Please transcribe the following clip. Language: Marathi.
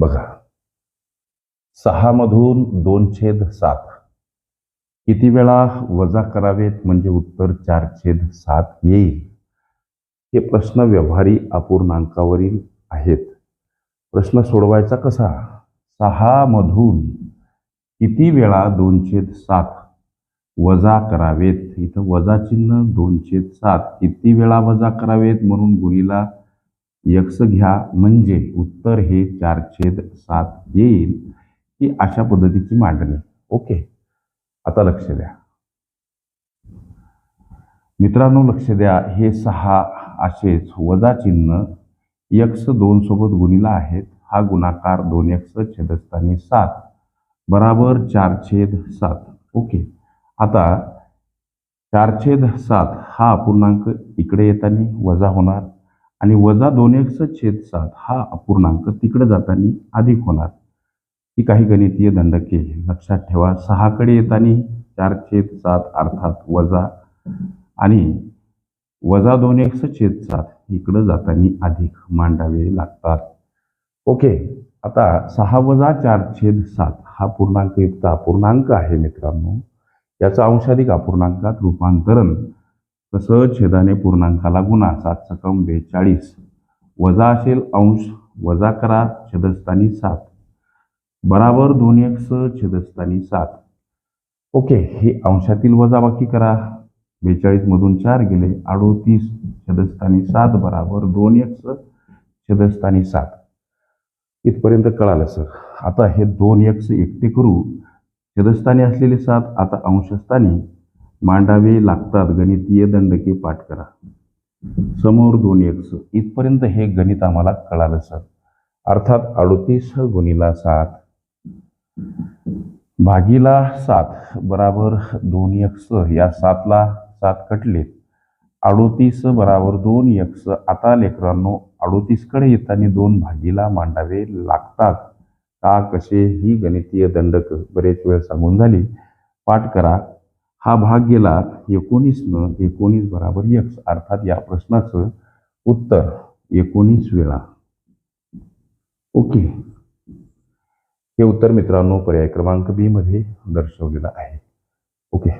बघा. सहामधून दोन छेद सात. किती वेळा वजा करावेत म्हणजे उत्तर चार छेद सात येईल? हे प्रश्न व्यवहारी अपूर्णांकावरील आहेत. प्रश्न सोडवायचा कसा? सहामधून किती वेळा दोन छेद सात वजा करावेत? इथं वजा चिन्ह दोन छेद सात. किती वेळा वजा करावेत म्हणून गुणीला यक्स घ्या म्हणजे उत्तर हे चार छेद सात येईल ही अशा पद्धतीची मांडणी. ओके. आता लक्ष द्या. मित्रांनो लक्ष द्या. हे सहा असेच वजा चिन्ह यक्स दोन सोबत गुणीला आहेत. हा गुणाकार दोन यक्स छेदस्थानी सात. बराबर चार छेद सात. ओके. आता चार छेद सात हा अपूर्णांक इकडे येताना वजा होणार. आणि वजा दोन एक्स छेद सात हा अपूर्णांक तिकडे जाताना अधिक होणार. ही काही गणितीय दंडके लक्षात ठेवा सहाकडे येताना चार छेद सात अर्थात वजा आणि वजा दोन एक्स छेद सात इकडं जाताना अधिक मांडावे लागतात. ओके आता सहा वजा चार छेद सात हा पूर्णांक युक्त अपूर्णांक आहे मित्रांनो. याचं अंशाधिक अपूर्णांकात रूपांतरण तसं छेदाने पूर्णांकाला गुणा सात सकम बेचाळीस. वजा असेल अंश वजा करा छेदस्थानी सात. बराबर दोन एक स छेदस्थानी सात. ओके हे अंशातील वजाबाकी करा. बेचाळीस मधून चार गेले अडोतीस. छेदस्थानी सात बराबर दोन एक स छेदस्थानी सात. इथपर्यंत कळालं सर. आता हे दोन एक एकटे करू. छेदस्थानी असलेले सात आता अंशस्थानी. मांडावे लागतात. गणितीय दंडके पाठ करा. समोर दोन एक्स इथपर्यंत हे गणित आम्हाला कळालं सर. अर्थात अडोतीस गुणीला सात. भागीला सात बराबर दोन एक्स या सातला सात कटलेत अडोतीस बराबर दोन एक्स आता लेकरांनो अडोतीसकडे येताना दोन भागीला मांडावे लागतात. का कसे? ही गणितीय दंडक बरेच वेळ सांगून झाली. पाठ करा. हा भाग गेला एकोणीसनं एकोणीस बराबर यक्स अर्थात या प्रश्नाचं उत्तर एकोणीस वेळा. ओके. हे उत्तर मित्रांनो पर्याय क्रमांक बी मध्ये दर्शवलेलं आहे. ओके.